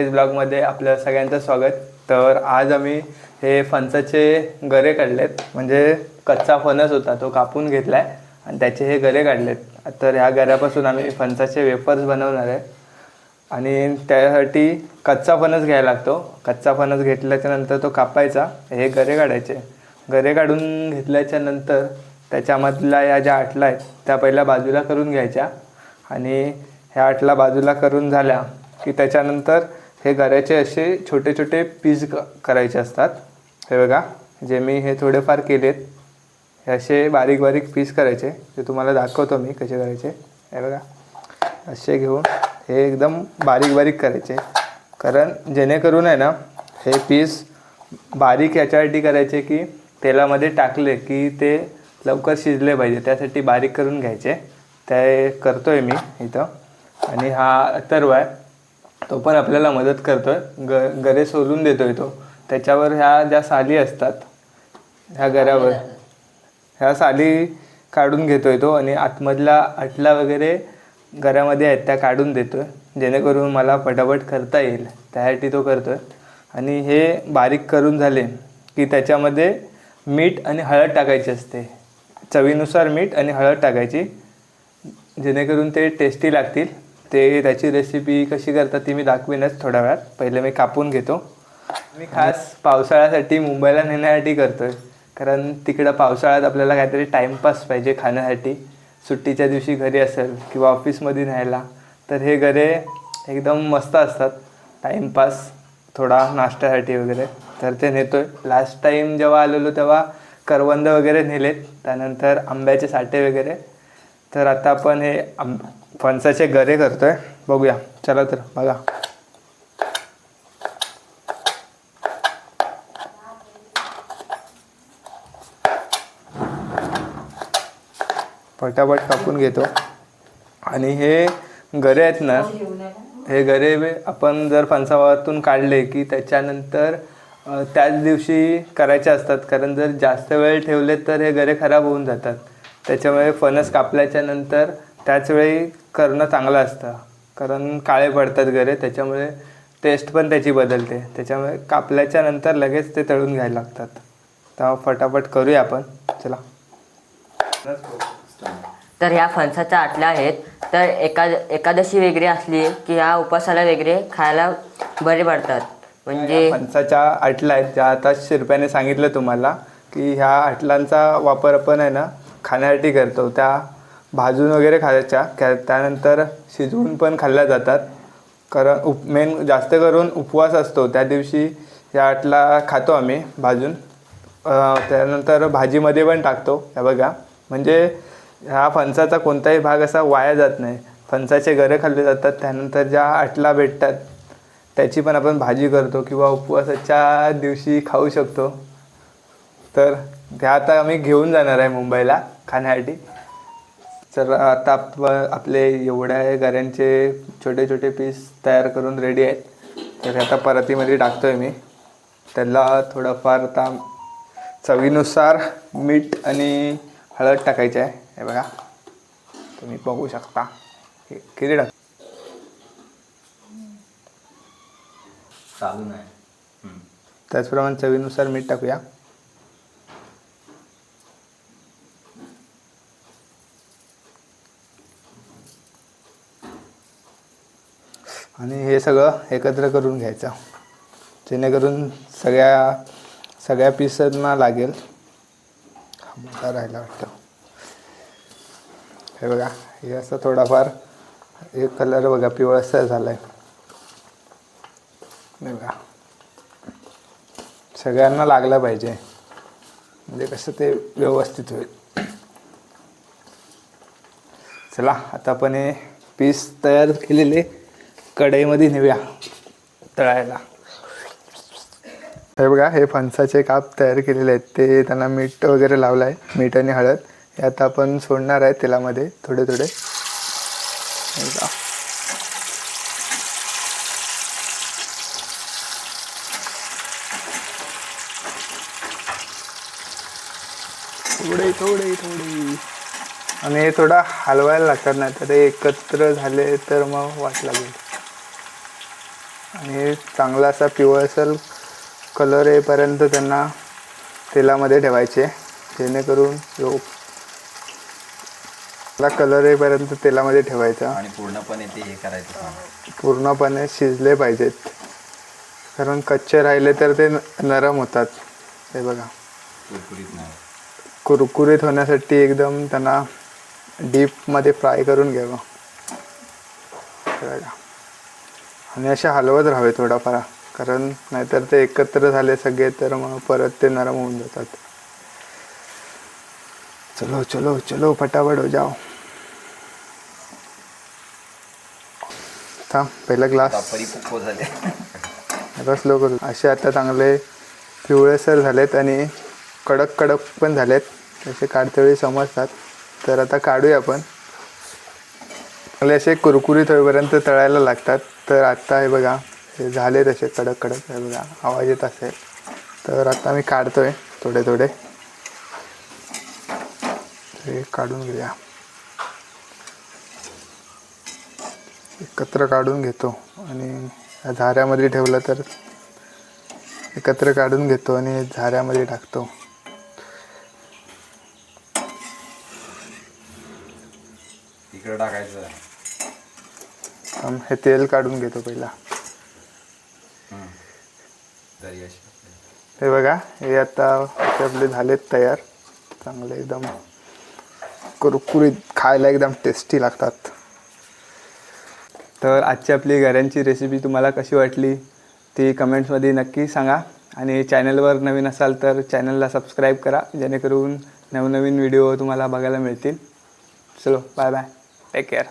केस ब्लॉगमध्ये आपलं सगळ्यांचं स्वागत. तर आज आम्ही हे फणसाचे गरे काढलेत. म्हणजे कच्चा फणस होता तो कापून घेतलाय आणि त्याचे हे गरे काढलेत. तर ह्या गऱ्यापासून आम्ही फणसाचे वेफर्स बनवणार आहे. आणि त्यासाठी कच्चा फणस घ्यायला लागतो. कच्चा फणस घेतल्याच्या नंतर तो कापायचा. हे गरे काढायचे. गरे काढून घेतल्याच्या नंतर त्याच्यामधल्या या ज्या आटला आहेत त्या पहिल्या बाजूला करून घ्यायच्या. आणि ह्या आटला बाजूला करून झाल्या की त्याच्यानंतर हे गऱ्याचे असे छोटे छोटे पीस क करायचे असतात. हे बघा जे मी हे थोडेफार केलेत हे असे बारीक बारीक पीस करायचे. ते तुम्हाला दाखवतो मी कसे करायचे. हे बघा असे घेऊन हे एकदम बारीक बारीक करायचे. कारण जेणेकरून आहे ना हे पीस बारीक याच्यासाठी करायचे की तेलामध्ये टाकले की ते लवकर शिजले पाहिजे. त्यासाठी बारीक करून घ्यायचे. ते करतो आहे मी इथं. आणि हा अथर्व आहे. तो पण आपल्याला मदत करतो आहे ग गरे सोलून देतो आहे तो. त्याच्यावर ह्या ज्या साली असतात ह्या गऱ्यावर ह्या साली काढून घेतोय तो आणि आतमधला अटला वगैरे घरामध्ये आहेत त्या काढून देतोय. जेणेकरून मला पटापट करता येईल. त्यासाठी तो करतोय. आणि हे बारीक करून झाले की त्याच्यामध्ये मीठ आणि हळद टाकायची असते. चवीनुसार मीठ आणि हळद टाकायची. जेणेकरून ते टेस्टी लागतील. ते त्याची रेसिपी कशी करतात ती मी दाखवीनच थोड्या वेळात. पहिले मी कापून घेतो. मी खास पावसाळ्यासाठी मुंबईला नेण्यासाठी करतोय. कारण तिकडं पावसाळ्यात आपल्याला काहीतरी टाईमपास पाहिजे खाण्यासाठी. सुट्टीच्या दिवशी घरी असेल किंवा ऑफिसमध्ये न्यायला तर हे घरे एकदम मस्त असतात. टाईमपास थोडा नाश्त्यासाठी वगैरे तर ते नेतोय. लास्ट टाईम जेव्हा आलेलो तेव्हा करवंद वगैरे नेलेत. त्यानंतर आंब्याचे साठे वगैरे. तर आता आपण हे आंब फणसाचे गरे करतोय. बघूया. चला तर बघा. पटापट कापून घेतो. आणि हे गरे आहेत ना हे गरे आपण जर फणसावातून काढले की त्याच्यानंतर त्याच दिवशी करायचे असतात. कारण जर जास्त वेळ ठेवले तर हे गरे खराब होऊन जातात. त्याच्यामुळे फणस कापल्याच्या नंतर त्याच वेळी करणं चांगलं असतं. कारण काळे पडतात गरे त्याच्यामुळे टेस्ट पण त्याची बदलते. त्याच्यामुळे कापल्याच्या नंतर लगेच ते तळून घ्यायला लागतात. तेव्हा फटाफट करूया आपण. चला. तर ह्या फणसाच्या आटल्या आहेत. तर एका एकादशी वेगळी असली की ह्या उपासाला वेगळे खायला बरे पडतात. म्हणजे फणसाच्या आटल्या आहेत. ज्या आता शिरप्याने सांगितलं तुम्हाला की ह्या आटलांचा वापर आपण आहे ना खाण्यासाठी करतो. त्या भाजून वगैरे खायच्या. त्या त्यानंतर शिजवून पण खाल्ल्या जातात. कारण उप मेन जास्त करून उपवास असतो. त्या दिवशी या आटला खातो आम्ही भाजून. त्यानंतर भाजीमध्ये पण टाकतो. हे बघा. म्हणजे ह्या फणसाचा कोणताही भाग असा वाया जात नाही. फणसाचे गरे खाल्ले जातात. त्यानंतर ज्या आटला भेटतात त्याची पण आपण भाजी करतो किंवा उपवासाच्या दिवशी खाऊ शकतो. तर त्या आता आम्ही घेऊन जाणार आहे मुंबईला खाण्यासाठी. तर आता आप आपले एवढ्या गऱ्यांचे छोटे छोटे पीस तयार करून रेडी आहेत. तर आता परतीमध्ये टाकतो आहे मी. त्याला थोडंफार आता चवीनुसार मीठ आणि हळद टाकायचे आहे. हे बघा. तुम्ही बघू शकता. किती टाक चालू नाही. त्याचप्रमाणे चवीनुसार मीठ टाकूया. आणि हे सगळं एकत्र करून घ्यायचं. जेणेकरून सगळ्या सगळ्या पीसांना लागेल. मोठा राहिला वाटतं. हे बघा हे असं थोडाफार एक कलर बघा पिवळसर झाला आहे हे बघा. सगळ्यांना लागला पाहिजे. म्हणजे कसं ते व्यवस्थित होईल. चला आता आपण हे पीस तयार केलेले कढईमध्ये नेऊया तळायला. हे बघा हे फणसाचे काप तयार केलेले आहेत. ते त्यांना मीठ वगैरे लावलं आहे मीठ आणि हळद. हे आता आपण सोडणार आहे तेलामध्ये थोडे थोडे. थोडे थोडे थोडे. आणि हे थोडं हलवायला लागतात नाही तर ते एकत्र झाले तर मग वाट लागेल. आणि चांगला असा पिवळसर कलर येईपर्यंत त्यांना तेलामध्ये ठेवायचे. जेणेकरून जो कलर येईपर्यंत तेलामध्ये ठेवायचा. आणि पूर्णपणे ते हे करायचं. पूर्णपणे शिजले पाहिजेत. कारण कच्चे राहिले तर ते नरम होतात. हे बघा. कुरकुरीत होण्यासाठी एकदम त्यांना डीपमध्ये फ्राय करून घ्यावं. बघा. आणि असे हलवत राहावे थोडाफार कारण नाहीतर ते एकत्र झाले सगळे तर मग परत ते नरम होऊन जातात. चलो चलो चलो फटाफट हो जाओ. थांब पहिला ग्लास. झाले. आता स्लो करू असे आता चांगले पिवळेसर झालेत आणि कडक कडक पण झालेत. तसे काढतेवेळी समजतात. तर आता काढूया आपण. चांगले असे कुरकुरीत होईपर्यंत तळायला लागतात. तर आत्ता हे बघा हे झाले तसे कडक कडक हे बघा आवाज येत असेल. तर आत्ता मी काढतोय थोडे थोडे हे काढून घेऊया. एकत्र काढून घेतो आणि झाऱ्यामध्ये ठेवलं तर एकत्र काढून घेतो आणि झाऱ्यामध्ये टाकतो. इकडे टाकायचं. हे तेल काढून घेतो पहिला. हे. बघा हे आता आपले झालेत तयार. चांगले एकदम कुरकुरीत खायला एकदम टेस्टी लागतात. तर आजची आपली घरांची रेसिपी तुम्हाला कशी वाटली ती कमेंट्समध्ये नक्की सांगा. आणि चॅनलवर नवीन असाल तर चॅनलला सबस्क्राईब करा जेणेकरून नवनवीन व्हिडिओ तुम्हाला बघायला मिळतील. चलो बाय बाय टेक केअर